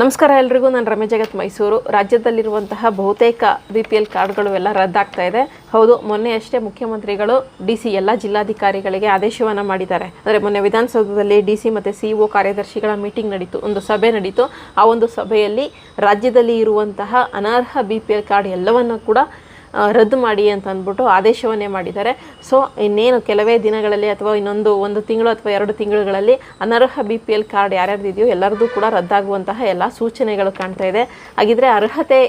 ನಮಸ್ಕಾರ ಎಲ್ರಿಗೂ, ನಾನು ರಮೇಶ್ ಜಗತ್ ಮೈಸೂರು. ರಾಜ್ಯದಲ್ಲಿರುವಂತಹ ಬಹುತೇಕ ಬಿ ಪಿ ಎಲ್ ಕಾರ್ಡ್ಗಳು ಎಲ್ಲ ರದ್ದಾಗ್ತಾ ಇದೆ. ಹೌದು, ಮೊನ್ನೆ ಅಷ್ಟೇ ಮುಖ್ಯಮಂತ್ರಿಗಳು, ಡಿ ಸಿ ಎಲ್ಲ ಜಿಲ್ಲಾಧಿಕಾರಿಗಳಿಗೆ ಆದೇಶವನ್ನು ಮಾಡಿದ್ದಾರೆ. ಅಂದರೆ ಮೊನ್ನೆ ವಿಧಾನಸೌಧದಲ್ಲಿ ಡಿ ಸಿ ಮತ್ತು ಸಿ ಒ ಕಾರ್ಯದರ್ಶಿಗಳ ಮೀಟಿಂಗ್ ನಡೀತು, ಒಂದು ಸಭೆ ನಡೀತು. ಆ ಒಂದು ಸಭೆಯಲ್ಲಿ ರಾಜ್ಯದಲ್ಲಿ ಇರುವಂತಹ ಅನರ್ಹ ಬಿ ಪಿ ಎಲ್ ಕಾರ್ಡ್ ಎಲ್ಲವನ್ನು ಕೂಡ ರದ್ದು ಮಾಡಿ ಅಂತ ಅಂದ್ಬಿಟ್ಟು ಆದೇಶವನ್ನೇ ಮಾಡಿದ್ದಾರೆ. ಸೊ ಇನ್ನೇನು ಕೆಲವೇ ದಿನಗಳಲ್ಲಿ ಅಥವಾ ಇನ್ನೊಂದು ಒಂದು ತಿಂಗಳು ಅಥವಾ ಎರಡು ತಿಂಗಳುಗಳಲ್ಲಿ ಅನರ್ಹ ಬಿ ಪಿ ಎಲ್ ಕಾರ್ಡ್ ಯಾರ್ಯಾರ್ದು ಇದೆಯೋ ಎಲ್ಲರದ್ದು ಕೂಡ ರದ್ದಾಗುವಂತಹ ಎಲ್ಲ ಸೂಚನೆಗಳು ಕಾಣ್ತಾ ಇದೆ. ಹಾಗಿದ್ರೆ ಅರ್ಹತೆ,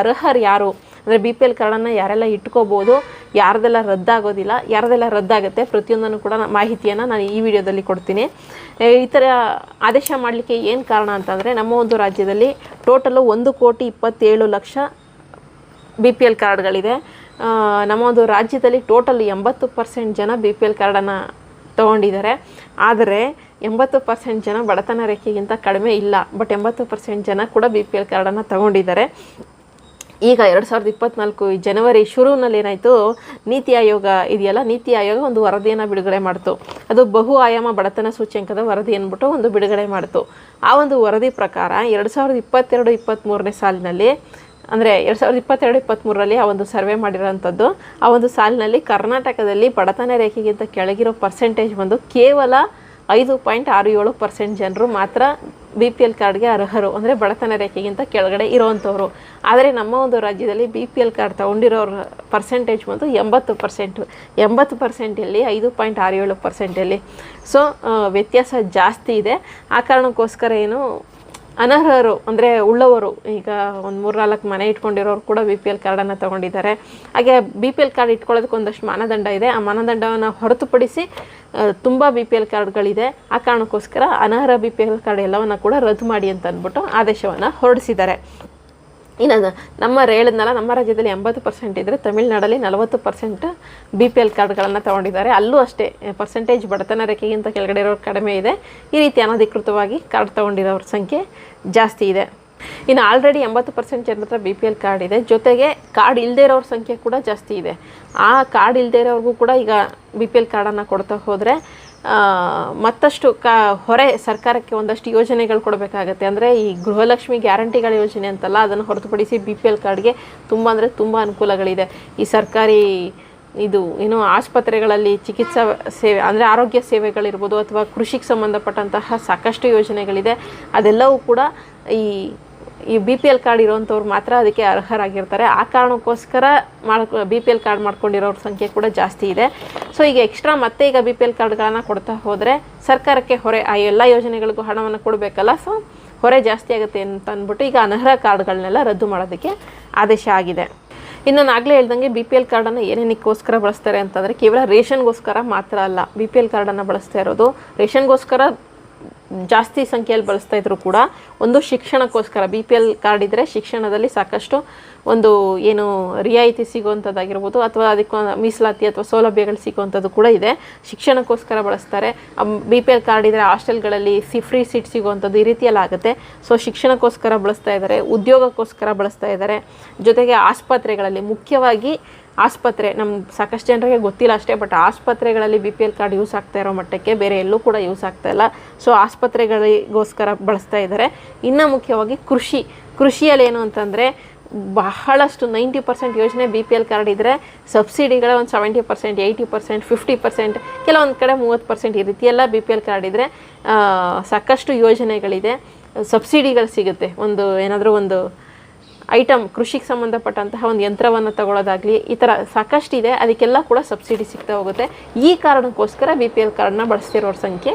ಅರ್ಹರು ಯಾರು? ಅಂದರೆ ಬಿ ಪಿ ಎಲ್ ಕಾರ್ಡನ್ನು ಯಾರೆಲ್ಲ ಇಟ್ಕೋಬೋದು, ಯಾರ್ದೆಲ್ಲ ರದ್ದಾಗೋದಿಲ್ಲ, ಯಾರ್ದೆಲ್ಲ ರದ್ದಾಗುತ್ತೆ ಪ್ರತಿಯೊಂದನ್ನು ಕೂಡ ಮಾಹಿತಿಯನ್ನು ನಾನು ಈ ವಿಡಿಯೋದಲ್ಲಿ ಕೊಡ್ತೀನಿ. ಈ ಥರ ಆದೇಶ ಮಾಡಲಿಕ್ಕೆ ಏನು ಕಾರಣ ಅಂತಂದರೆ ನಮ್ಮ ಒಂದು ರಾಜ್ಯದಲ್ಲಿ ಟೋಟಲು ಒಂದು ಕೋಟಿ ಇಪ್ಪತ್ತೇಳು ಲಕ್ಷ ಬಿ ಪಿ ಎಲ್ ಕಾರ್ಡ್ಗಳಿದೆ ನಮ್ಮ ಒಂದು ರಾಜ್ಯದಲ್ಲಿ ಟೋಟಲ್ ಎಂಬತ್ತು ಪರ್ಸೆಂಟ್ ಜನ ಬಿ ಪಿ ಎಲ್ ಕಾರ್ಡನ್ನು ತೊಗೊಂಡಿದ್ದಾರೆ. ಆದರೆ ಎಂಬತ್ತು ಪರ್ಸೆಂಟ್ ಜನ ಬಡತನ ರೇಖೆಗಿಂತ ಕಡಿಮೆ ಇಲ್ಲ. ಬಟ್ ಎಂಬತ್ತು ಪರ್ಸೆಂಟ್ ಜನ ಕೂಡ ಬಿ ಪಿ ಎಲ್ ಕಾರ್ಡನ್ನು ತಗೊಂಡಿದ್ದಾರೆ. ಈಗ ಎರಡು ಸಾವಿರದ ಇಪ್ಪತ್ನಾಲ್ಕು ಜನವರಿ ಶುರುವಿನಲ್ಲಿ ಏನಾಯಿತು? ನೀತಿ ಆಯೋಗ ಇದೆಯಲ್ಲ? ನೀತಿ ಆಯೋಗ ಒಂದು ವರದಿಯನ್ನು ಬಿಡುಗಡೆ ಮಾಡಿತು. ಅದು ಬಹು ಆಯಾಮ ಬಡತನ ಸೂಚ್ಯಂಕದ ವರದಿ ಅಂದ್ಬಿಟ್ಟು ಒಂದು ಬಿಡುಗಡೆ ಮಾಡಿತು. ಆ ಒಂದು ವರದಿ ಪ್ರಕಾರ ಎರಡು ಸಾವಿರದ ಇಪ್ಪತ್ತೆರಡು ಇಪ್ಪತ್ತ್ಮೂರನೇ ಸಾಲಿನಲ್ಲಿ ಅಂದರೆ ಎರಡು ಸಾವಿರದ ಇಪ್ಪತ್ತೆರಡು ಇಪ್ಪತ್ತ್ಮೂರರಲ್ಲಿ ಆ ಒಂದು ಸರ್ವೆ ಮಾಡಿರೋಂಥದ್ದು ಆ ಒಂದು ಸಾಲಿನಲ್ಲಿ ಕರ್ನಾಟಕದಲ್ಲಿ ಬಡತನ ರೇಖೆಗಿಂತ ಕೆಳಗಿರೋ ಪರ್ಸೆಂಟೇಜ್ ಬಂದು ಕೇವಲ ಐದು ಪಾಯಿಂಟ್ ಆರು ಏಳು ಪರ್ಸೆಂಟ್ ಜನರು ಮಾತ್ರ ಬಿ ಪಿ ಎಲ್ ಕಾರ್ಡ್ಗೆ ಅರ್ಹರು. ಅಂದರೆ ಬಡತನ ರೇಖೆಗಿಂತ ಕೆಳಗಡೆ ಇರೋವಂಥವ್ರು. ಆದರೆ ನಮ್ಮ ಒಂದು ರಾಜ್ಯದಲ್ಲಿ ಬಿ ಪಿ ಎಲ್ ಕಾರ್ಡ್ ತೊಗೊಂಡಿರೋರ ಪರ್ಸೆಂಟೇಜ್ ಬಂದು ಎಂಬತ್ತು ಪರ್ಸೆಂಟು ಎಂಬತ್ತು ಪರ್ಸೆಂಟಲ್ಲಿ ಐದು ಪಾಯಿಂಟ್ ಆರು ಏಳು ಪರ್ಸೆಂಟಲ್ಲಿ ಸೊ ವ್ಯತ್ಯಾಸ ಜಾಸ್ತಿ ಇದೆ. ಆ ಕಾರಣಕ್ಕೋಸ್ಕರ ಏನು ಅನರ್ಹರು, ಅಂದರೆ ಉಳ್ಳವರು, ಈಗ ಒಂದು ಮೂರು ನಾಲ್ಕು ಮನೆ ಇಟ್ಕೊಂಡಿರೋರು ಕೂಡ ಬಿ ಪಿ ಎಲ್ ಕಾರ್ಡನ್ನು ತೊಗೊಂಡಿದ್ದಾರೆ. ಹಾಗೆ ಬಿ ಪಿ ಎಲ್ ಕಾರ್ಡ್ ಇಟ್ಕೊಳ್ಳೋದಕ್ಕೆ ಒಂದಷ್ಟು ಮಾನದಂಡ ಇದೆ. ಆ ಮಾನದಂಡವನ್ನು ಹೊರತುಪಡಿಸಿ ತುಂಬ ಬಿ ಪಿ ಎಲ್ ಕಾರ್ಡ್ಗಳಿದೆ ಆ ಕಾರಣಕ್ಕೋಸ್ಕರ ಅನರ್ಹ ಬಿ ಪಿ ಎಲ್ ಕಾರ್ಡ್ ಎಲ್ಲವನ್ನು ಕೂಡ ರದ್ದು ಮಾಡಿ ಅಂತ ಅಂದ್ಬಿಟ್ಟು ಆದೇಶವನ್ನು ಹೊರಡಿಸಿದ್ದಾರೆ. ಇನ್ನು ನಮ್ಮ ಹೇಳಿದ್ನಲ್ಲ ನಮ್ಮ ರಾಜ್ಯದಲ್ಲಿ ಎಂಬತ್ತು ಪರ್ಸೆಂಟ್ ಇದ್ದರೆ ತಮಿಳ್ನಾಡಲ್ಲಿ ನಲವತ್ತು ಪರ್ಸೆಂಟ್ ಬಿ ಪಿ ಎಲ್ ಕಾರ್ಡ್ಗಳನ್ನು ತೊಗೊಂಡಿದ್ದಾರೆ. ಅಲ್ಲೂ ಅಷ್ಟೇ ಪರ್ಸೆಂಟೇಜ್ ಬಡತನ ರೇಖೆಗಿಂತ ಕೆಳಗಡೆ ಇರೋರು ಕಡಿಮೆ ಇದೆ. ಈ ರೀತಿ ಅನಧಿಕೃತವಾಗಿ ಕಾರ್ಡ್ ತೊಗೊಂಡಿರೋರ ಸಂಖ್ಯೆ ಜಾಸ್ತಿ ಇದೆ. ಇನ್ನು ಆಲ್ರೆಡಿ ಎಂಬತ್ತು ಪರ್ಸೆಂಟ್ ಜನರ ಹತ್ರ ಬಿ ಪಿ ಎಲ್ ಕಾರ್ಡ್ ಇದೆ. ಜೊತೆಗೆ ಕಾರ್ಡ್ ಇಲ್ಲದೇ ಇರೋರ ಸಂಖ್ಯೆ ಕೂಡ ಜಾಸ್ತಿ ಇದೆ. ಆ ಕಾರ್ಡ್ ಇಲ್ಲದೇ ಇರೋರಿಗೂ ಕೂಡ ಈಗ ಬಿ ಪಿ ಎಲ್ ಕಾರ್ಡನ್ನು ಕೊಡ್ತಾ ಹೋದರೆ ಮತ್ತಷ್ಟು ಕ, ಹೊರೆ ಸರ್ಕಾರಕ್ಕೆ ಒಂದಷ್ಟು ಯೋಜನೆಗಳು ಕೊಡಬೇಕಾಗತ್ತೆ. ಅಂದರೆ ಈ ಗೃಹಲಕ್ಷ್ಮಿ ಗ್ಯಾರಂಟಿಗಳ ಯೋಜನೆ ಅಂತಲ್ಲ, ಅದನ್ನು ಹೊರತುಪಡಿಸಿ ಬಿ ಪಿ ಎಲ್ ಕಾರ್ಡ್ಗೆ ತುಂಬ ಅಂದರೆ ತುಂಬ ಅನುಕೂಲಗಳಿದೆ. ಈ ಸರ್ಕಾರಿ ಇದು, ಏನು ಆಸ್ಪತ್ರೆಗಳಲ್ಲಿ ಚಿಕಿತ್ಸಾ ಸೇವೆ, ಅಂದರೆ ಆರೋಗ್ಯ ಸೇವೆಗಳಿರ್ಬೋದು ಅಥವಾ ಕೃಷಿಗೆ ಸಂಬಂಧಪಟ್ಟಂತಹ ಸಾಕಷ್ಟು ಯೋಜನೆಗಳಿದೆ. ಅದೆಲ್ಲವೂ ಕೂಡ ಈ ಈ ಬಿ ಪಿ ಎಲ್ ಕಾರ್ಡ್ ಇರೋವಂಥವ್ರು ಮಾತ್ರ ಅದಕ್ಕೆ ಅರ್ಹರಾಗಿರ್ತಾರೆ. ಆ ಕಾರಣಕ್ಕೋಸ್ಕರ ಮಾಡ್ಕೊ ಬಿ ಪಿ ಎಲ್ ಕಾರ್ಡ್ ಮಾಡ್ಕೊಂಡಿರೋರ ಸಂಖ್ಯೆ ಕೂಡ ಜಾಸ್ತಿ ಇದೆ. ಸೊ ಈಗ ಎಕ್ಸ್ಟ್ರಾ ಮತ್ತೆ ಈಗ ಬಿ ಪಿ ಎಲ್ ಕಾರ್ಡ್ಗಳನ್ನು ಕೊಡ್ತಾ ಹೋದರೆ ಸರ್ಕಾರಕ್ಕೆ ಹೊರೆ, ಆ ಎಲ್ಲ ಯೋಜನೆಗಳಿಗೂ ಹಣವನ್ನು ಕೊಡಬೇಕಲ್ಲ. ಸೊ ಹೊರೆ ಜಾಸ್ತಿ ಆಗುತ್ತೆ ಅಂತ ಅಂದ್ಬಿಟ್ಟು ಈಗ ಅನರ್ಹ ಕಾರ್ಡ್ಗಳನ್ನೆಲ್ಲ ರದ್ದು ಮಾಡೋದಕ್ಕೆ ಆದೇಶ ಆಗಿದೆ. ಇನ್ನು ನಾನು ಆಗಲೇ ಹೇಳ್ದಂಗೆ ಬಿ ಪಿ ಎಲ್ ಕಾರ್ಡನ್ನು ಏನೇನಕ್ಕೋಸ್ಕರ ಬಳಸ್ತಾರೆ ಅಂತಂದರೆ ಕೇವಲ ರೇಷನ್ಗೋಸ್ಕರ ಮಾತ್ರ ಅಲ್ಲ. ಬಿ ಪಿ ಎಲ್ ಕಾರ್ಡನ್ನು ಬಳಸ್ತಾ ಇರೋದು. ರೇಷನ್ಗೋಸ್ಕರ ಜಾಸ್ತಿ ಸಂಖ್ಯೆಯಲ್ಲಿ ಬಳಸ್ತಾ ಇದ್ರು ಕೂಡ ಒಂದು ಶಿಕ್ಷಣಕ್ಕೋಸ್ಕರ ಬಿ ಪಿ ಎಲ್ ಕಾರ್ಡ್ ಇದ್ದರೆ ಶಿಕ್ಷಣದಲ್ಲಿ ಸಾಕಷ್ಟು ಒಂದು ಏನು ರಿಯಾಯಿತಿ ಸಿಗುವಂಥದ್ದಾಗಿರ್ಬೋದು ಅಥವಾ ಅದಕ್ಕೆ ಮೀಸಲಾತಿ ಅಥವಾ ಸೌಲಭ್ಯಗಳು ಸಿಗುವಂಥದ್ದು ಕೂಡ ಇದೆ. ಶಿಕ್ಷಣಕ್ಕೋಸ್ಕರ ಬಳಸ್ತಾರೆ. ಬಿ ಪಿ ಎಲ್ ಕಾರ್ಡ್ ಇದ್ದರೆ ಹಾಸ್ಟೆಲ್ಗಳಲ್ಲಿ ಸಿ, ಫ್ರೀ ಸೀಟ್ ಸಿಗುವಂಥದ್ದು ಈ ರೀತಿಯಲ್ಲಿ ಆಗುತ್ತೆ ಸೊ, ಶಿಕ್ಷಣಕ್ಕೋಸ್ಕರ ಬಳಸ್ತಾ ಇದ್ದಾರೆ, ಉದ್ಯೋಗಕ್ಕೋಸ್ಕರ ಬಳಸ್ತಾ ಇದ್ದಾರೆ. ಜೊತೆಗೆ ಆಸ್ಪತ್ರೆಗಳಲ್ಲಿ ಮುಖ್ಯವಾಗಿ ಆಸ್ಪತ್ರೆ ನಮ್ಮ ಸಾಕಷ್ಟು ಜನರಿಗೆ ಗೊತ್ತಿಲ್ಲ ಅಷ್ಟೇ ಬಟ್ ಆಸ್ಪತ್ರೆಗಳಲ್ಲಿ B P L card use ಆಗ್ತಾ ಇರೋ ಮಟ್ಟಕ್ಕೆ ಬೇರೆ ಎಲ್ಲೂ ಕೂಡ ಯೂಸ್ ಆಗ್ತಾ ಇಲ್ಲ. ಸೊ ಆಸ್ಪತ್ರೆಗಳಿಗೋಸ್ಕರ ಬಳಸ್ತಾ ಇದ್ದಾರೆ. ಇನ್ನು ಮುಖ್ಯವಾಗಿ ಕೃಷಿ. ಕೃಷಿಯಲ್ಲಿ ಏನು ಅಂತಂದರೆ ಬಹಳಷ್ಟು ನೈಂಟಿ ಪರ್ಸೆಂಟ್ ಯೋಜನೆ ಬಿ ಪಿ ಎಲ್ ಕಾರ್ಡ್ ಇದ್ದರೆ ಸಬ್ಸಿಡಿಗಳ ಒಂದು seventy percent, eighty percent, fifty percent ಕೆಲವೊಂದು ಕಡೆ ಮೂವತ್ತು ಪರ್ಸೆಂಟ್ ಈ ರೀತಿಯೆಲ್ಲ ಬಿ ಪಿ ಎಲ್ ಕಾರ್ಡ್ ಇದ್ದರೆ ಸಾಕಷ್ಟು ಯೋಜನೆಗಳಿದೆ. ಸಬ್ಸಿಡಿಗಳು ಸಿಗುತ್ತೆ. ಒಂದು ಏನಾದರೂ ಒಂದು ಐಟಮ್ ಕೃಷಿಗೆ ಸಂಬಂಧಪಟ್ಟಂತಹ ಒಂದು ಯಂತ್ರವನ್ನು ತಗೊಳ್ಳೋದಾಗಲಿ ಈ ಥರ ಸಾಕಷ್ಟಿದೆ ಅದಕ್ಕೆಲ್ಲ ಕೂಡ ಸಬ್ಸಿಡಿ ಸಿಗ್ತಾ ಹೋಗುತ್ತೆ. ಈ ಕಾರಣಕ್ಕೋಸ್ಕರ ಬಿ ಪಿ ಎಲ್ ಕಾರ್ಡನ್ನ ಬಳಸ್ತಿರೋರ ಸಂಖ್ಯೆ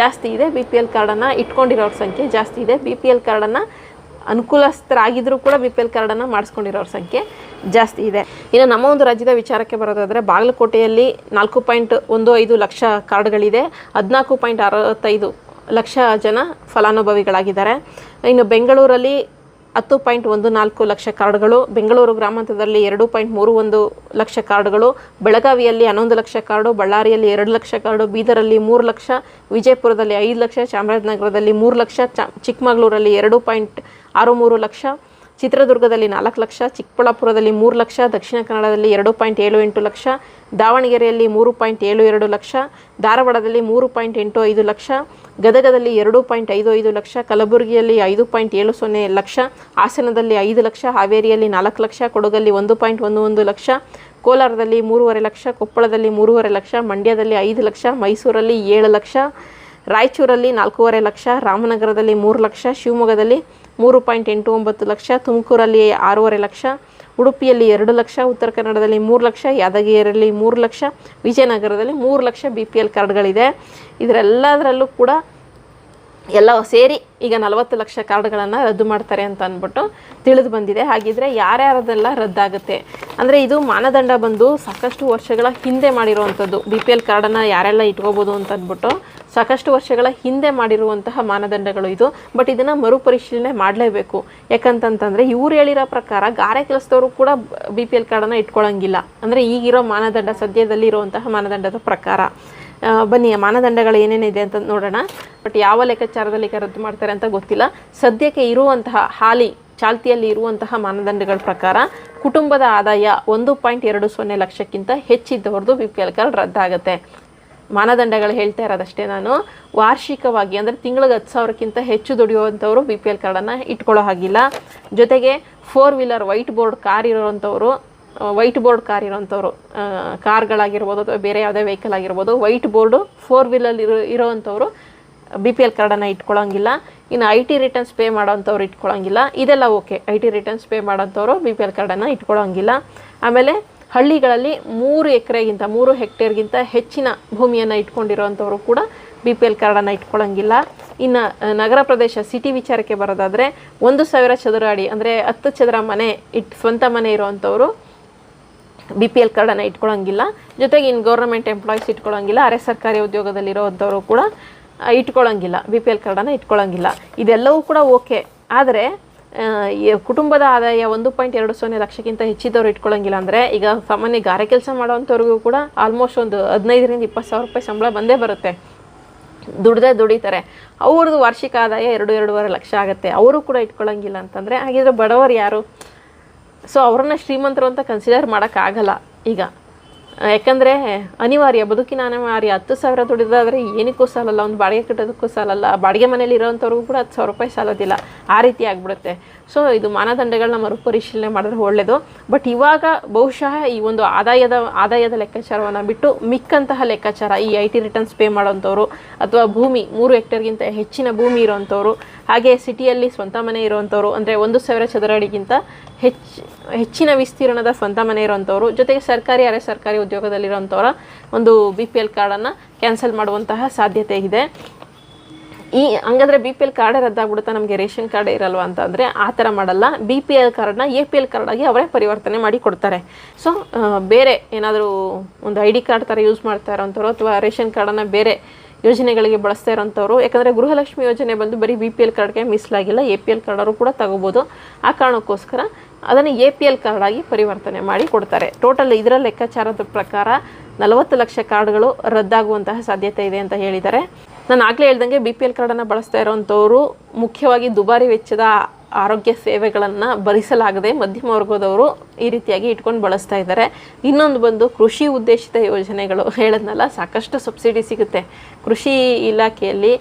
ಜಾಸ್ತಿ ಇದೆ. ಬಿ ಪಿ ಎಲ್ ಕಾರ್ಡನ್ನು ಇಟ್ಕೊಂಡಿರೋರ ಸಂಖ್ಯೆ ಜಾಸ್ತಿ ಇದೆ. ಬಿ ಪಿ ಎಲ್ ಕಾರ್ಡನ್ನು ಅನುಕೂಲಸ್ಥರಾಗಿದ್ದರೂ ಕೂಡ ಬಿ ಪಿ ಎಲ್ ಕಾರ್ಡನ್ನು ಮಾಡಿಸ್ಕೊಂಡಿರೋರ ಸಂಖ್ಯೆ ಜಾಸ್ತಿ ಇದೆ. ಇನ್ನು ನಮ್ಮ ಒಂದು ರಾಜ್ಯದ ವಿಚಾರಕ್ಕೆ ಬರೋದಾದರೆ ಬಾಗಲಕೋಟೆಯಲ್ಲಿ ನಾಲ್ಕು ಪಾಯಿಂಟ್ ಒಂದು ಐದು ಲಕ್ಷ ಕಾರ್ಡ್ಗಳಿದೆ. ಹದಿನಾಲ್ಕು ಪಾಯಿಂಟ್ ಅರವತ್ತೈದು ಲಕ್ಷ ಜನ ಫಲಾನುಭವಿಗಳಾಗಿದ್ದಾರೆ. ಇನ್ನು ಬೆಂಗಳೂರಲ್ಲಿ ಹತ್ತು ಪಾಯಿಂಟ್ ಒಂದು ನಾಲ್ಕು ಲಕ್ಷ ಕಾರ್ಡ್ಗಳು, ಬೆಂಗಳೂರು ಗ್ರಾಮಾಂತರದಲ್ಲಿ ಎರಡು ಪಾಯಿಂಟ್ ಮೂರು ಒಂದು ಲಕ್ಷ ಕಾರ್ಡ್ಗಳು, ಬೆಳಗಾವಿಯಲ್ಲಿ ಹನ್ನೊಂದು ಲಕ್ಷ ಕಾರ್ಡು, ಬಳ್ಳಾರಿಯಲ್ಲಿ ಎರಡು ಲಕ್ಷ ಕಾರ್ಡು, ಬೀದರಲ್ಲಿ ಮೂರು ಲಕ್ಷ, ವಿಜಯಪುರದಲ್ಲಿ ಐದು ಲಕ್ಷ, ಚಾಮರಾಜನಗರದಲ್ಲಿ ಮೂರು ಲಕ್ಷ, ಚ ಚಿಕ್ಕಮಗಳೂರಲ್ಲಿ ಎರಡು ಪಾಯಿಂಟ್ ಆರು ಮೂರು ಲಕ್ಷ ಚಿತ್ರದುರ್ಗದಲ್ಲಿ ನಾಲ್ಕು ಲಕ್ಷ, ಚಿಕ್ಕಬಳ್ಳಾಪುರದಲ್ಲಿ ಮೂರು ಲಕ್ಷ, ದಕ್ಷಿಣ ಕನ್ನಡದಲ್ಲಿ ಎರಡು ಪಾಯಿಂಟ್ ಏಳು ಎಂಟು ಲಕ್ಷ, ದಾವಣಗೆರೆಯಲ್ಲಿ ಮೂರು ಪಾಯಿಂಟ್ ಏಳು ಎರಡು ಲಕ್ಷ, ಧಾರವಾಡದಲ್ಲಿ ಮೂರು ಪಾಯಿಂಟ್ ಎಂಟು ಐದು ಲಕ್ಷ, ಗದಗದಲ್ಲಿ ಎರಡು ಪಾಯಿಂಟ್ ಐದು ಐದು ಲಕ್ಷ, ಕಲಬುರಗಿಯಲ್ಲಿ ಐದು ಪಾಯಿಂಟ್ ಏಳು ಸೊನ್ನೆ ಲಕ್ಷ, ಹಾಸನದಲ್ಲಿ ಐದು ಲಕ್ಷ, ಹಾವೇರಿಯಲ್ಲಿ ನಾಲ್ಕು ಲಕ್ಷ, ಕೊಡಗಲ್ಲಿ ಒಂದು ಪಾಯಿಂಟ್ ಒಂದು ಒಂದು ಲಕ್ಷ, ಕೋಲಾರದಲ್ಲಿ ಮೂರುವರೆ ಲಕ್ಷ, ಕೊಪ್ಪಳದಲ್ಲಿ ಮೂರುವರೆ ಲಕ್ಷ, ಮಂಡ್ಯದಲ್ಲಿ ಐದು ಲಕ್ಷ, ಮೈಸೂರಲ್ಲಿ ಏಳು ಲಕ್ಷ, ರಾಯಚೂರಲ್ಲಿ ನಾಲ್ಕೂವರೆ ಲಕ್ಷ, ರಾಮನಗರದಲ್ಲಿ ಮೂರು ಲಕ್ಷ, ಶಿವಮೊಗ್ಗದಲ್ಲಿ ಮೂರು ಪಾಯಿಂಟ್ ಎಂಟು ಒಂಬತ್ತು ಲಕ್ಷ, ತುಮಕೂರಲ್ಲಿ ಆರೂವರೆ ಲಕ್ಷ, ಉಡುಪಿಯಲ್ಲಿ ಎರಡು ಲಕ್ಷ, ಉತ್ತರ ಕನ್ನಡದಲ್ಲಿ ಮೂರು ಲಕ್ಷ, ಯಾದಗಿರಿಯಲ್ಲಿ ಮೂರು ಲಕ್ಷ, ವಿಜಯನಗರದಲ್ಲಿ ಮೂರು ಲಕ್ಷ ಬಿ ಪಿ ಎಲ್ ಕಾರ್ಡ್ಗಳಿದೆ. ಇದರೆಲ್ಲದರಲ್ಲೂ ಕೂಡ ಎಲ್ಲ ಸೇರಿ ಈಗ ನಲವತ್ತು ಲಕ್ಷ ಕಾರ್ಡ್ಗಳನ್ನು ರದ್ದು ಮಾಡ್ತಾರೆ ಅಂತ ಅಂದ್ಬಿಟ್ಟು ತಿಳಿದು ಬಂದಿದೆ. ಹಾಗಿದ್ರೆ ಯಾರ್ಯಾರದೆಲ್ಲ ರದ್ದಾಗುತ್ತೆ? ಅಂದರೆ ಇದು ಮಾನದಂಡ ಬಂದು ಸಾಕಷ್ಟು ವರ್ಷಗಳ ಹಿಂದೆ ಮಾಡಿರುವಂಥದ್ದು. ಬಿ ಪಿ ಎಲ್ ಕಾರ್ಡನ್ನು ಯಾರೆಲ್ಲ ಇಟ್ಕೋಬೋದು ಅಂತ ಅಂದ್ಬಿಟ್ಟು ಸಾಕಷ್ಟು ವರ್ಷಗಳ ಹಿಂದೆ ಮಾಡಿರುವಂತಹ ಮಾನದಂಡಗಳು ಇದು. ಬಟ್ ಇದನ್ನು ಮರುಪರಿಶೀಲನೆ ಮಾಡಲೇಬೇಕು. ಯಾಕಂತಂತಂದರೆ ಇವ್ರು ಹೇಳಿರೋ ಪ್ರಕಾರ ಗಾರೆ ಕೆಲಸದವರು ಕೂಡ ಬಿ ಪಿ ಎಲ್ ಕಾರ್ಡನ್ನು ಇಟ್ಕೊಳ್ಳೋಂಗಿಲ್ಲ ಅಂದರೆ ಈಗಿರೋ ಮಾನದಂಡ ಸದ್ಯದಲ್ಲಿ ಇರುವಂತಹ ಮಾನದಂಡದ ಪ್ರಕಾರ. ಬನ್ನಿ ಮಾನದಂಡಗಳು ಏನೇನಿದೆ ಅಂತ ನೋಡೋಣ. ಬಟ್ ಯಾವ ಲೆಕ್ಕಾಚಾರದಲ್ಲಿ ರದ್ದು ಮಾಡ್ತಾರೆ ಅಂತ ಗೊತ್ತಿಲ್ಲ. ಸದ್ಯಕ್ಕೆ ಇರುವಂತಹ ಹಾಲಿ, ಚಾಲ್ತಿಯಲ್ಲಿ ಇರುವಂತಹ ಮಾನದಂಡಗಳ ಪ್ರಕಾರ ಕುಟುಂಬದ ಆದಾಯ ಒಂದು ಪಾಯಿಂಟ್ ಎರಡು ಸೊನ್ನೆ ಲಕ್ಷಕ್ಕಿಂತ ಹೆಚ್ಚಿದ್ದವ್ರದ್ದು ಬಿ ಪಿ ಎಲ್ ಕಾರ್ಡ್ ರದ್ದಾಗುತ್ತೆ. ಮಾನದಂಡಗಳು ಹೇಳ್ತಾ ಇರೋದಷ್ಟೇ ನಾನು. ವಾರ್ಷಿಕವಾಗಿ ಅಂದರೆ ತಿಂಗಳಿಗೆ ಹತ್ತು ಸಾವಿರಕ್ಕಿಂತ ಹೆಚ್ಚು ದುಡಿಯುವಂಥವರು ಬಿ ಪಿ ಎಲ್ ಕಾರ್ಡನ್ನು ಇಟ್ಕೊಳ್ಳೋ ಹಾಗಿಲ್ಲ. ಜೊತೆಗೆ four wheeler white board car ಇರೋವಂಥವ್ರು white board car ಇರೋವಂಥವ್ರು ಕಾರ್ಗಳಾಗಿರ್ಬೋದು ಅಥವಾ ಬೇರೆ ಯಾವುದೇ ವೆಹಿಕಲ್ ಆಗಿರ್ಬೋದು ವೈಟ್ ಬೋರ್ಡು ಫೋರ್ ವೀಲರ್ ಇರೋ ಇರೋವಂಥವ್ರು ಬಿ ಪಿ ಎಲ್ ಕಾರ್ಡನ್ನು ಇಟ್ಕೊಳ್ಳೋಂಗಿಲ್ಲ ಇನ್ನು ಐ ಟಿ ರಿಟರ್ನ್ಸ್ ಪೇ ಮಾಡೋಂಥವ್ರು ಇಟ್ಕೊಳ್ಳೋಂಗಿಲ್ಲ ಇದೆಲ್ಲ okay I T returns pay ಮಾಡೋಂಥವ್ರು B P L ಕಾರ್ಡನ್ನು ಇಟ್ಕೊಳ್ಳೋಂಗಿಲ್ಲ ಆಮೇಲೆ ಹಳ್ಳಿಗಳಲ್ಲಿ ಮೂರು ಎಕರೆಗಿಂತ, ಮೂರು ಹೆಕ್ಟೇರ್ಗಿಂತ ಹೆಚ್ಚಿನ ಭೂಮಿಯನ್ನು ಇಟ್ಕೊಂಡಿರೋವಂಥವ್ರು ಕೂಡ ಬಿ ಪಿ ಎಲ್ ಕಾರ್ಡನ್ನು ಇಟ್ಕೊಳ್ಳೋಂಗಿಲ್ಲ ಇನ್ನು ನಗರ ಪ್ರದೇಶ ಸಿಟಿ ವಿಚಾರಕ್ಕೆ ಬರೋದಾದರೆ ಒಂದು ಸಾವಿರ ಚದುರ ಅಡಿ, ಅಂದರೆ ಹತ್ತು ಚದರ ಮನೆ ಇಟ್, ಸ್ವಂತ ಮನೆ ಇರೋವಂಥವ್ರು ಬಿ ಪಿ ಎಲ್ ಕಾರ್ಡನ್ನು ಇಟ್ಕೊಳ್ಳೋಂಗಿಲ್ಲ ಜೊತೆಗೆ ಇನ್ನು ಗೌರ್ಮೆಂಟ್ ಎಂಪ್ಲಾಯೀಸ್ ಇಟ್ಕೊಳ್ಳೋಂಗಿಲ್ಲ ಅರೆ ಸರ್ಕಾರಿ ಉದ್ಯೋಗದಲ್ಲಿರೋವಂಥವ್ರು ಕೂಡ ಇಟ್ಕೊಳ್ಳೋಂಗಿಲ್ಲ ಬಿ ಪಿ ಎಲ್ ಕಾರ್ಡನ್ನು ಇಟ್ಕೊಳ್ಳೋಂಗಿಲ್ಲ ಇದೆಲ್ಲವೂ ಕೂಡ ಓಕೆ ಆದರೆ ಕುಟುಂಬದ ಆದಾಯ ಒಂದು ಪಾಯಿಂಟ್ ಎರಡು ಸೊನ್ನೆ ಲಕ್ಷಕ್ಕಿಂತ ಹೆಚ್ಚಿದವರು ಇಟ್ಕೊಳ್ಳೋಂಗಿಲ್ಲ ಅಂದರೆ ಈಗ ಸಾಮಾನ್ಯ ಗಾರೆ ಕೆಲಸ ಮಾಡೋವಂಥವ್ರಿಗೂ ಕೂಡ ಆಲ್ಮೋಸ್ಟ್ ಒಂದು ಹದಿನೈದರಿಂದ ಇಪ್ಪತ್ತು ಸಾವಿರ ರೂಪಾಯಿ ಸಂಬಳ ಬಂದೇ ಬರುತ್ತೆ. ದುಡ್ದೇ ದುಡಿತಾರೆ. ಅವ್ರದ್ದು ವಾರ್ಷಿಕ ಆದಾಯ ಎರಡು, ಎರಡೂವರೆ ಲಕ್ಷ ಆಗುತ್ತೆ. ಅವರು ಕೂಡ ಇಟ್ಕೊಳ್ಳೋಂಗಿಲ್ಲ ಅಂತಂದರೆ ಹಾಗಿದ್ರೆ ಬಡವರು ಯಾರು? ಸೊ ಅವ್ರನ್ನ ಶ್ರೀಮಂತರು ಅಂತ ಕನ್ಸಿಡರ್ ಮಾಡೋಕ್ಕಾಗಲ್ಲ ಈಗ. ಯಾಕಂದರೆ ಅನಿವಾರ್ಯ, ಬದುಕಿನ ಅನಿವಾರ್ಯ. ಹತ್ತು ಸಾವಿರ ದುಡಿದಾದರೆ ಏನಕ್ಕೂ ಸಾಲಲ್ಲ, ಒಂದು ಬಾಡಿಗೆ ಕಟ್ಟೋದಕ್ಕೂ ಸಾಲಲ್ಲ. ಬಾಡಿಗೆ ಮನೇಲಿ ಇರೋವಂಥವ್ರಿಗೂ ಕೂಡ ಹತ್ತು ಸಾವಿರ ರೂಪಾಯಿ ಸಾಲೋದಿಲ್ಲ. ಆ ರೀತಿ ಆಗಿಬಿಡುತ್ತೆ. ಸೊ ಇದು ಮಾನದಂಡಗಳನ್ನ ಮರುಪರಿಶೀಲನೆ ಮಾಡಿದ್ರೆ ಒಳ್ಳೆಯದು ಬಟ್ ಇವಾಗ ಬಹುಶಃ ಈ ಒಂದು ಆದಾಯದ ಆದಾಯದ ಲೆಕ್ಕಾಚಾರವನ್ನು ಬಿಟ್ಟು ಮಿಕ್ಕಂತಹ ಲೆಕ್ಕಾಚಾರ ಈ ಐ ಟಿ ರಿಟರ್ನ್ಸ್ ಪೇ ಮಾಡೋವಂಥವ್ರು ಅಥವಾ ಭೂಮಿ, ಮೂರು ಹೆಕ್ಟೇರ್ಗಿಂತ ಹೆಚ್ಚಿನ ಭೂಮಿ ಇರೋವಂಥವ್ರು, ಹಾಗೆ ಸಿಟಿಯಲ್ಲಿ ಸ್ವಂತ ಮನೆ ಇರೋವಂಥವ್ರು, ಅಂದರೆ ಒಂದು ಸಾವಿರ ಚದರ ಅಡಿಗಿಂತ ಹೆಚ್ಚು, ಹೆಚ್ಚಿನ ವಿಸ್ತೀರ್ಣದ ಸ್ವಂತ ಮನೆ ಇರೋವಂಥವ್ರು, ಜೊತೆಗೆ ಸರ್ಕಾರಿ, ಅರೆ ಸರ್ಕಾರಿ ಉದ್ಯೋಗದಲ್ಲಿರುವಂಥವರ ಒಂದು ಬಿ ಪಿ ಎಲ್ ಕಾರ್ಡನ್ನು ಕ್ಯಾನ್ಸಲ್ ಮಾಡುವಂತಹ ಸಾಧ್ಯತೆ ಇದೆ. ಈ ಹಂಗಂದ್ರೆ ಬಿ ಪಿ ಎಲ್ ಕಾರ್ಡೇ ರದ್ದಾಗ್ಬಿಡುತ್ತಾ? ನಮಗೆ ರೇಷನ್ ಕಾರ್ಡ್ ಇರಲ್ವಾ ಅಂತಂದರೆ ಆ ಥರ ಮಾಡಲ್ಲ. ಬಿ ಪಿ ಎಲ್ ಕಾರ್ಡ್ನ ಎ ಪಿ ಎಲ್ ಕಾರ್ಡಾಗಿ ಅವರೇ ಪರಿವರ್ತನೆ ಮಾಡಿ ಕೊಡ್ತಾರೆ. ಸೊ ಬೇರೆ ಏನಾದರೂ ಒಂದು ಐ ಡಿ ಕಾರ್ಡ್ ಥರ ಯೂಸ್ ಮಾಡ್ತಾ ಇರೋಂಥವ್ರು ಅಥವಾ ರೇಷನ್ ಕಾರ್ಡನ್ನು ಬೇರೆ ಯೋಜನೆಗಳಿಗೆ ಬಳಸ್ತಾ ಇರೋಂಥವ್ರು, ಯಾಕಂದರೆ ಗೃಹಲಕ್ಷ್ಮಿ ಯೋಜನೆ ಬಂದು ಬರೀ ಬಿ ಪಿ ಎಲ್ ಕಾರ್ಡ್ಗೆ ಮೀಸಲಾಗಿಲ್ಲ ಎ ಪಿ ಎಲ್ ಕಾರ್ಡರು ಕೂಡ ತಗೋಬೋದು. ಆ ಕಾರಣಕ್ಕೋಸ್ಕರ ಅದನ್ನು ಎ ಪಿ ಎಲ್ ಕಾರ್ಡಾಗಿ ಪರಿವರ್ತನೆ ಮಾಡಿ ಕೊಡ್ತಾರೆ. ಟೋಟಲ್ ಇದರ ಲೆಕ್ಕಾಚಾರದ ಪ್ರಕಾರ ನಲವತ್ತು ಲಕ್ಷ ಕಾರ್ಡ್ಗಳು ರದ್ದಾಗುವಂತಹ ಸಾಧ್ಯತೆ ಇದೆ ಅಂತ ಹೇಳಿದ್ದಾರೆ. ನಾನು ಆಗಲೇ ಹೇಳ್ದಂಗೆ ಬಿ ಪಿ ಎಲ್ ಕಾರ್ಡನ್ನು ಬಳಸ್ತಾ ಇರೋವಂಥವರು ಮುಖ್ಯವಾಗಿ ದುಬಾರಿ ವೆಚ್ಚದ ಆರೋಗ್ಯ ಸೇವೆಗಳನ್ನು ಭರಿಸಲಾಗದೆ ಮಧ್ಯಮ ವರ್ಗದವರು ಈ ರೀತಿಯಾಗಿ ಇಟ್ಕೊಂಡು ಬಳಸ್ತಾ ಇದ್ದಾರೆ. ಇನ್ನೊಂದು ಬಂದು ಕೃಷಿ ಉದ್ದೇಶಿತ ಯೋಜನೆಗಳು ಹೇಳದ್ನಲ್ಲ, ಸಾಕಷ್ಟು ಸಬ್ಸಿಡಿ ಸಿಗುತ್ತೆ. ಕೃಷಿ ಇಲಾಖೆಯಲ್ಲಿ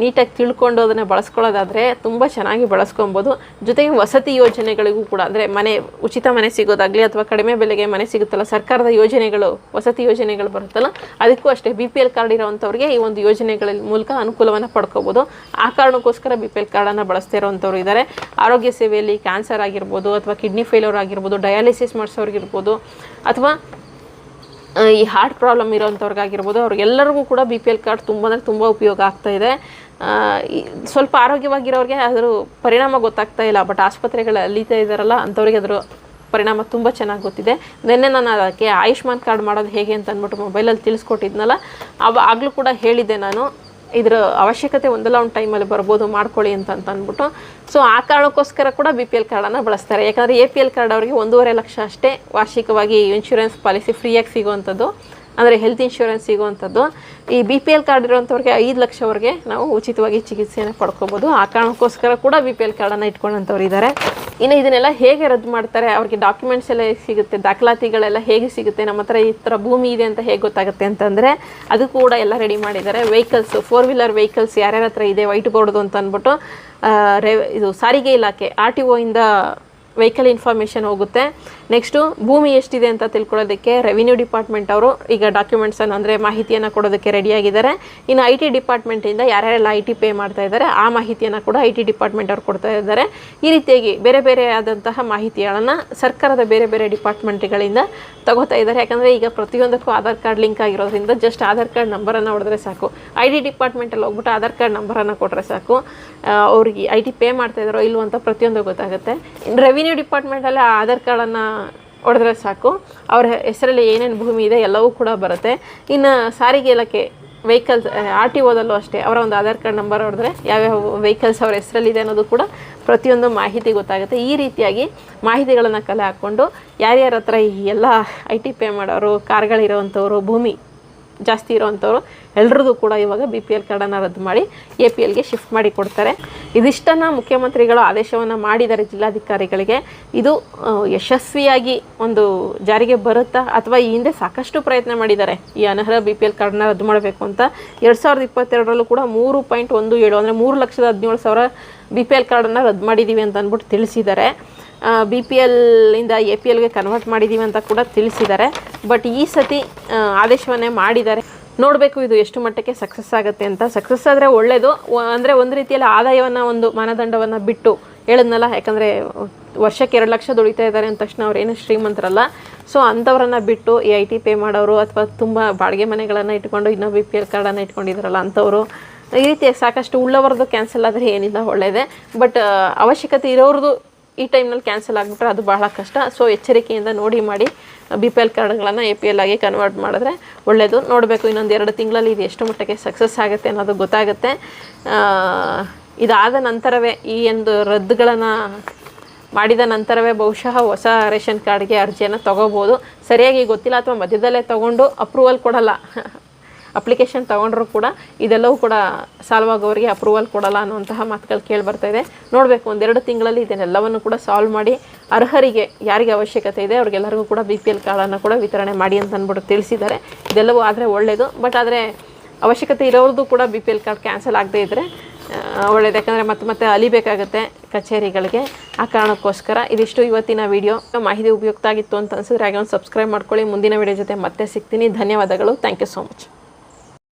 ನೀಟಾಗಿ ತಿಳ್ಕೊಂಡು ಅದನ್ನು ಬಳಸ್ಕೊಳ್ಳೋದಾದರೆ ತುಂಬ ಚೆನ್ನಾಗಿ ಬಳಸ್ಕೊಬೋದು. ಜೊತೆಗೆ ವಸತಿ ಯೋಜನೆಗಳಿಗೂ ಕೂಡ, ಅಂದರೆ ಮನೆ, ಉಚಿತ ಮನೆ ಸಿಗೋದಾಗಲಿ ಅಥವಾ ಕಡಿಮೆ ಬೆಲೆಗೆ ಮನೆ ಸಿಗುತ್ತಲ್ಲ, ಸರ್ಕಾರದ ಯೋಜನೆಗಳು, ವಸತಿ ಯೋಜನೆಗಳು ಬರುತ್ತಲ್ಲ, ಅದಕ್ಕೂ ಅಷ್ಟೇ ಬಿ ಪಿ ಎಲ್ ಕಾರ್ಡ್ ಇರೋವಂಥವ್ರಿಗೆ ಈ ಒಂದು ಯೋಜನೆಗಳ ಮೂಲಕ ಅನುಕೂಲವನ್ನು ಪಡ್ಕೋಬೋದು. ಆ ಕಾರಣಕ್ಕೋಸ್ಕರ ಬಿ ಪಿ ಎಲ್ ಕಾರ್ಡನ್ನು ಬಳಸ್ತಾ ಇರೋವಂಥವ್ರು ಇದ್ದಾರೆ ಆರೋಗ್ಯ ಸೇವೆಯಲ್ಲಿ ಕ್ಯಾನ್ಸರ್ ಆಗಿರ್ಬೋದು ಅಥವಾ ಕಿಡ್ನಿ ಫೇಲ್ಯೂರ್ ಆಗಿರ್ಬೋದು ಡಯಾಲಿಸಿಸ್ ಮಾಡಿಸೋರ್ಗಿರ್ಬೋದು, ಅಥವಾ ಈ ಹಾರ್ಟ್ ಪ್ರಾಬ್ಲಮ್ ಇರೋವಂಥವ್ರಿಗಾಗಿರ್ಬೋದು ಅವ್ರಿಗೆಲ್ಲರಿಗೂ ಕೂಡ ಬಿ ಪಿ ಎಲ್ ಕಾರ್ಡ್ ತುಂಬ ಅಂದರೆ ತುಂಬ ಉಪಯೋಗ ಆಗ್ತಾ ಇದೆ. ಸ್ವಲ್ಪ ಆರೋಗ್ಯವಾಗಿರೋರಿಗೆ ಅದರ ಪರಿಣಾಮ ಗೊತ್ತಾಗ್ತಾ ಇಲ್ಲ ಬಟ್ ಆಸ್ಪತ್ರೆಗಳು ಅಲ್ಲಿತಾ ಇದ್ದಾರಲ್ಲ ಅಂಥವ್ರಿಗೆ ಅದರ ಪರಿಣಾಮ ತುಂಬ ಚೆನ್ನಾಗಿ ಗೊತ್ತಿದೆ. ನಿನ್ನೆ ನಾನು ಅದಕ್ಕೆ ಆಯುಷ್ಮಾನ್ ಕಾರ್ಡ್ ಮಾಡೋದು ಹೇಗೆ ಅಂತ ಅಂದ್ಬಿಟ್ಟು ಮೊಬೈಲಲ್ಲಿ ತಿಳಿಸ್ಕೊಟ್ಟಿದ್ನಲ್ಲ, ಅವ ಆಗಲೂ ಕೂಡ ಹೇಳಿದ್ದೆ ನಾನು. ಇದರ ಅವಶ್ಯಕತೆ ಒಂದಲ್ಲ ಒಂದು ಟೈಮಲ್ಲಿ ಬರ್ಬೋದು, ಮಾಡ್ಕೊಳ್ಳಿ ಅಂತ ಅಂತ ಅಂದ್ಬಿಟ್ಟು. ಸೊ ಆ ಕಾರಣಕ್ಕೋಸ್ಕರ ಕೂಡ ಬಿ ಪಿ ಎಲ್ ಕಾರ್ಡನ್ನು ಬಳಸ್ತಾರೆ. ಯಾಕಂದರೆ ಎ ಪಿ ಎಲ್ ಕಾರ್ಡ್ ಅವರಿಗೆ ಒಂದೂವರೆ ಲಕ್ಷ ಅಷ್ಟೇ ವಾರ್ಷಿಕವಾಗಿ ಇನ್ಶೂರೆನ್ಸ್ ಪಾಲಿಸಿ ಫ್ರೀಯಾಗಿ ಸಿಗುವಂಥದ್ದು ಅಂದರೆ ಹೆಲ್ತ್ ಇನ್ಶೂರೆನ್ಸ್ ಸಿಗುವಂಥದ್ದು. ಈ ಬಿ ಪಿ ಎಲ್ ಕಾರ್ಡ್ ಇರೋಂಥವ್ರಿಗೆ ಐದು ಲಕ್ಷವರೆಗೆ ನಾವು ಉಚಿತವಾಗಿ ಚಿಕಿತ್ಸೆಯನ್ನು ಪಡ್ಕೋಬೋದು. ಆ ಕಾರಣಕ್ಕೋಸ್ಕರ ಕೂಡ ಬಿ ಪಿ ಎಲ್ ಕಾರ್ಡನ್ನು ಇಟ್ಕೊಂಡಂಥವ್ರು ಇದ್ದಾರೆ ಇನ್ನು ಇದನ್ನೆಲ್ಲ ಹೇಗೆ ರದ್ದು ಮಾಡ್ತಾರೆ, ಅವ್ರಿಗೆ ಡಾಕ್ಯುಮೆಂಟ್ಸ್ ಎಲ್ಲ ಸಿಗುತ್ತೆ, ದಾಖಲಾತಿಗಳೆಲ್ಲ ಹೇಗೆ ಸಿಗುತ್ತೆ, ನಮ್ಮ ಹತ್ರ ಈ ಥರ ಭೂಮಿ ಇದೆ ಅಂತ ಹೇಗೆ ಗೊತ್ತಾಗುತ್ತೆ ಅಂತಂದರೆ, ಅದು ಕೂಡ ಎಲ್ಲ ರೆಡಿ ಮಾಡಿದ್ದಾರೆ. ವೆಹಿಕಲ್ಸ್ ಫೋರ್ ವೀಲರ್ ವೆಹಿಕಲ್ಸ್ ಯಾರ್ಯಾರ ಹತ್ರ ಇದೆ ವೈಟ್ ಬೋರ್ಡ್ದು ಅಂತ ಅಂದ್ಬಿಟ್ಟು ರೆ ಇದು ಸಾರಿಗೆ ಇಲಾಖೆ ಆರ್ ಟಿ ಒಯಿಂದ ವೆಹಿಕಲ್ ಇನ್ಫಾರ್ಮೇಷನ್ ಹೋಗುತ್ತೆ. ನೆಕ್ಸ್ಟು ಭೂಮಿ ಎಷ್ಟಿದೆ ಅಂತ ತಿಳ್ಕೊಳ್ಳೋದಕ್ಕೆ ರೆವಿನ್ಯೂ ಡಿಪಾರ್ಟ್ಮೆಂಟ್ ಅವರು ಈಗ ಡಾಕ್ಯುಮೆಂಟ್ಸನ್ನು ಅಂದರೆ ಮಾಹಿತಿಯನ್ನು ಕೊಡೋದಕ್ಕೆ ರೆಡಿಯಾಗಿದ್ದಾರೆ ಇನ್ನು ಐ ಟಿ ಡಿಪಾರ್ಟ್ಮೆಂಟಿಂದ ಯಾರ್ಯಾರೆಲ್ಲ ಐ ಟಿ ಪೇ ಮಾಡ್ತಾ ಇದ್ದಾರೆ, ಆ ಮಾಹಿತಿಯನ್ನು ಕೂಡ ಐ ಟಿ ಡಿಪಾರ್ಟ್ಮೆಂಟ್ ಅವರು ಕೊಡ್ತಾ ಇದ್ದಾರೆ. ಈ ರೀತಿಯಾಗಿ ಬೇರೆ ಬೇರೆ ಆದಂತಹ ಮಾಹಿತಿಗಳನ್ನು ಸರ್ಕಾರದ ಬೇರೆ ಬೇರೆ ಡಿಪಾರ್ಟ್ಮೆಂಟ್ಗಳಿಂದ ತಗೋತಾ ಇದ್ದಾರೆ. ಯಾಕಂದರೆ ಈಗ ಪ್ರತಿಯೊಂದಕ್ಕೂ ಆಧಾರ್ ಕಾರ್ಡ್ ಲಿಂಕ್ ಆಗಿರೋದ್ರಿಂದ ಜಸ್ಟ್ ಆಧಾರ್ ಕಾರ್ಡ್ ನಂಬರನ್ನು ಹೊಡೆದ್ರೆ ಸಾಕು. ಐ ಡಿ ಡಿಪಾರ್ಟ್ಮೆಂಟಲ್ಲಿ ಹೋಗ್ಬಿಟ್ಟು ಆಧಾರ್ ಕಾರ್ಡ್ ನಂಬರನ್ನು ಕೊಟ್ಟರೆ ಸಾಕು. ಅವ್ರಿಗೆ ಐ ಟಿ ಪೇ ಮಾಡ್ತಾ ಇದ್ದಾರೋ ಇಲ್ವೋ ಅಂತ ಪ್ರತಿಯೊಂದು ಗೊತ್ತಾಗುತ್ತೆ. ರೆವಿನ್ಯೂ ಡಿಪಾರ್ಟ್ಮೆಂಟಲ್ಲಿ ಆಧಾರ್ ಕಾರ್ಡನ್ನು ಹೊಡೆದ್ರೆ ಸಾಕು. ಅವ್ರ ಹೆಸರಲ್ಲಿ ಏನೇನು ಭೂಮಿ ಇದೆ ಎಲ್ಲವೂ ಕೂಡ ಬರುತ್ತೆ. ಇನ್ನು ಸಾರಿಗೆ ಇಲಾಖೆ ವೆಹಿಕಲ್ಸ್ ಆರ್ ಟಿ ಓದಲ್ಲೂ ಅಷ್ಟೇ ಅವರ ಒಂದು ಆಧಾರ್ ಕಾರ್ಡ್ ನಂಬರ್ ಹೊಡೆದ್ರೆ ಯಾವ್ಯಾವ ವೆಹಿಕಲ್ಸ್ ಅವ್ರ ಹೆಸರಲ್ಲಿದೆ ಅನ್ನೋದು ಕೂಡ ಪ್ರತಿಯೊಂದು ಮಾಹಿತಿ ಗೊತ್ತಾಗುತ್ತೆ. ಈ ರೀತಿಯಾಗಿ ಮಾಹಿತಿಗಳನ್ನು ಕಲೆ ಹಾಕ್ಕೊಂಡು ಯಾರ್ಯಾರ ಹತ್ರ ಈ ಎಲ್ಲ ಐ ಟಿ ಪೇ ಮಾಡೋರು, ಕಾರ್ಗಳಿರೋವಂಥವ್ರು, ಭೂಮಿ ಜಾಸ್ತಿ ಇರೋವಂಥವ್ರು ಎಲ್ರಿಗೂ ಕೂಡ ಇವಾಗ ಬಿ ಪಿ ಎಲ್ ಕಾರ್ಡನ್ನು ರದ್ದು ಮಾಡಿ ಎ ಪಿ ಎಲ್ಗೆ ಶಿಫ್ಟ್ ಮಾಡಿ ಕೊಡ್ತಾರೆ. ಇದಿಷ್ಟನ್ನು ಮುಖ್ಯಮಂತ್ರಿಗಳು ಆದೇಶವನ್ನು ಮಾಡಿದ್ದಾರೆ ಜಿಲ್ಲಾಧಿಕಾರಿಗಳಿಗೆ. ಇದು ಯಶಸ್ವಿಯಾಗಿ ಒಂದು ಜಾರಿಗೆ ಬರುತ್ತಾ ಅಥವಾ ಈ ಹಿಂದೆ ಸಾಕಷ್ಟು ಪ್ರಯತ್ನ ಮಾಡಿದ್ದಾರೆ. ಈ ಅನರ್ಹ ಬಿ ಪಿ ಎಲ್ ಕಾರ್ಡನ್ನ ರದ್ದು ಮಾಡಬೇಕು ಅಂತ ಎರಡು ಸಾವಿರದ ಇಪ್ಪತ್ತೆರಡರಲ್ಲೂ ಕೂಡ ಮೂರು ಪಾಯಿಂಟ್ ಒಂದು ಏಳು, ಅಂದರೆ ಮೂರು ಲಕ್ಷದ ಹದಿನೇಳು ಸಾವಿರ ಬಿ ಪಿ ಎಲ್ ಕಾರ್ಡನ್ನು ರದ್ದು ಮಾಡಿದ್ದೀವಿ ಅಂತ ಅಂದ್ಬಿಟ್ಟು ತಿಳಿಸಿದ್ದಾರೆ. ಬಿ ಪಿ ಎಲ್ಲಿಂದ ಎ ಪಿ ಎಲ್ಗೆ ಕನ್ವರ್ಟ್ ಮಾಡಿದ್ದೀವಿ ಅಂತ ಕೂಡ ತಿಳಿಸಿದ್ದಾರೆ. ಬಟ್ ಈ ಸತಿ ಆದೇಶವನ್ನೇ ಮಾಡಿದ್ದಾರೆ. ನೋಡಬೇಕು ಇದು ಎಷ್ಟು ಮಟ್ಟಕ್ಕೆ ಸಕ್ಸಸ್ ಆಗುತ್ತೆ ಅಂತ. ಸಕ್ಸಸ್ ಆದರೆ ಒಳ್ಳೆಯದು ಅಂದರೆ ಒಂದು ರೀತಿಯಲ್ಲಿ ಆದಾಯವನ್ನು ಒಂದು ಮಾನದಂಡವನ್ನು ಬಿಟ್ಟು ಹೇಳಿದ್ನಲ್ಲ, ಯಾಕಂದರೆ ವರ್ಷಕ್ಕೆ ಎರಡು ಲಕ್ಷ ದುಡಿತಾ ಇದ್ದಾರೆ ಅಂದ ತಕ್ಷಣ ಅವ್ರೇನು ಶ್ರೀಮಂತರಲ್ಲ. ಸೊ ಅಂಥವ್ರನ್ನ ಬಿಟ್ಟು ಈ ಐ ಟಿ ಪೇ ಮಾಡೋರು ಅಥವಾ ತುಂಬ ಬಾಡಿಗೆ ಮನೆಗಳನ್ನು ಇಟ್ಕೊಂಡು ಇನ್ನೂ ಬಿ ಪಿ ಎಲ್ ಕಾರ್ಡನ್ನು ಇಟ್ಕೊಂಡಿದ್ದಾರಲ್ಲ ಅಂಥವರು ಈ ರೀತಿ ಸಾಕಷ್ಟು ಉಳ್ಳವರದ್ದು ಕ್ಯಾನ್ಸಲ್ ಆದರೆ ಏನಿಲ್ಲ ಒಳ್ಳೆಯದೇ ಬಟ್ ಅವಶ್ಯಕತೆ ಇರೋರದು ಈ ಟೈಮ್ನಲ್ಲಿ ಕ್ಯಾನ್ಸಲ್ ಆಗಿಬಿಟ್ರೆ ಅದು ಬಹಳ ಕಷ್ಟ. ಸೊ ಎಚ್ಚರಿಕೆಯಿಂದ ನೋಡಿ ಮಾಡಿ. ಬಿ ಪಿ ಎಲ್ ಕಾರ್ಡ್ಗಳನ್ನು ಎ ಪಿ ಎಲ್ ಆಗಿ ಕನ್ವರ್ಟ್ ಮಾಡಿದ್ರೆ ಒಳ್ಳೆಯದು ನೋಡಬೇಕು ಇನ್ನೊಂದು ಎರಡು ತಿಂಗಳಲ್ಲಿ ಇದು ಎಷ್ಟು ಮಟ್ಟಕ್ಕೆ ಸಕ್ಸಸ್ ಆಗುತ್ತೆ ಅನ್ನೋದು ಗೊತ್ತಾಗುತ್ತೆ. ಇದಾದ ನಂತರವೇ ಈ ಒಂದು ರದ್ದುಗಳನ್ನು ಮಾಡಿದ ನಂತರವೇ ಬಹುಶಃ ಹೊಸ ರೇಷನ್ ಕಾರ್ಡ್ಗೆ ಅರ್ಜಿಯನ್ನು ತೊಗೋಬೋದು. ಸರಿಯಾಗಿ ಗೊತ್ತಿಲ್ಲ ಅಥವಾ ಮಧ್ಯದಲ್ಲೇ ತೊಗೊಂಡು ಅಪ್ರೂವಲ್ ಕೊಡಲ್ಲ. ಅಪ್ಲಿಕೇಶನ್ ತೊಗೊಂಡ್ರು ಕೂಡ ಇದೆಲ್ಲವೂ ಕೂಡ ಸಾಲ್ವ್ ಆಗೋರಿಗೆ ಅಪ್ರೂವಲ್ ಕೊಡಲ್ಲ ಅನ್ನುವಂತಹ ಮಾತುಗಳು ಕೇಳಿ ಇದೆ. ನೋಡಬೇಕು, ಒಂದೆರಡು ತಿಂಗಳಲ್ಲಿ ಇದನ್ನೆಲ್ಲವನ್ನು ಕೂಡ ಸಾಲ್ವ್ ಮಾಡಿ ಅರ್ಹರಿಗೆ ಯಾರಿಗೆ ಅವಶ್ಯಕತೆ ಇದೆ ಅವ್ರಿಗೆಲ್ಲರಿಗೂ ಕೂಡ ಬಿ ಪಿ ಎಲ್ ಕಾರ್ಡನ್ನು ಕೂಡ ವಿತರಣೆ ಮಾಡಿ ಅಂತ ಅಂದ್ಬಿಟ್ಟು ತಿಳಿಸಿದ್ದಾರೆ. ಇದೆಲ್ಲವೂ ಆದರೆ ಒಳ್ಳೆಯದು ಬಟ್ ಆದರೆ ಅವಶ್ಯಕತೆ ಇರೋರ್ದು ಕೂಡ B P L card cancel ಆಗದೇ ಇದ್ದರೆ ಒಳ್ಳೇದು. ಯಾಕಂದರೆ ಮತ್ತೆ ಮತ್ತೆ ಅಲಿಬೇಕಾಗುತ್ತೆ ಕಚೇರಿಗಳಿಗೆ. ಆ ಕಾರಣಕ್ಕೋಸ್ಕರ ಇದಿಷ್ಟು ಇವತ್ತಿನ ವಿಡಿಯೋ. ಮಾಹಿತಿ ಉಪಯುಕ್ತ ಆಗಿತ್ತು ಅಂತ ಅನಿಸಿದ್ರೆ ಹಾಗೆ ಒಂದು ಸಬ್ಸ್ಕ್ರೈಬ್ ಮಾಡ್ಕೊಳ್ಳಿ. ಮುಂದಿನ ವಿಡಿಯೋ ಜೊತೆ ಮತ್ತೆ ಸಿಗ್ತೀನಿ. ಧನ್ಯವಾದಗಳು. Thank you so much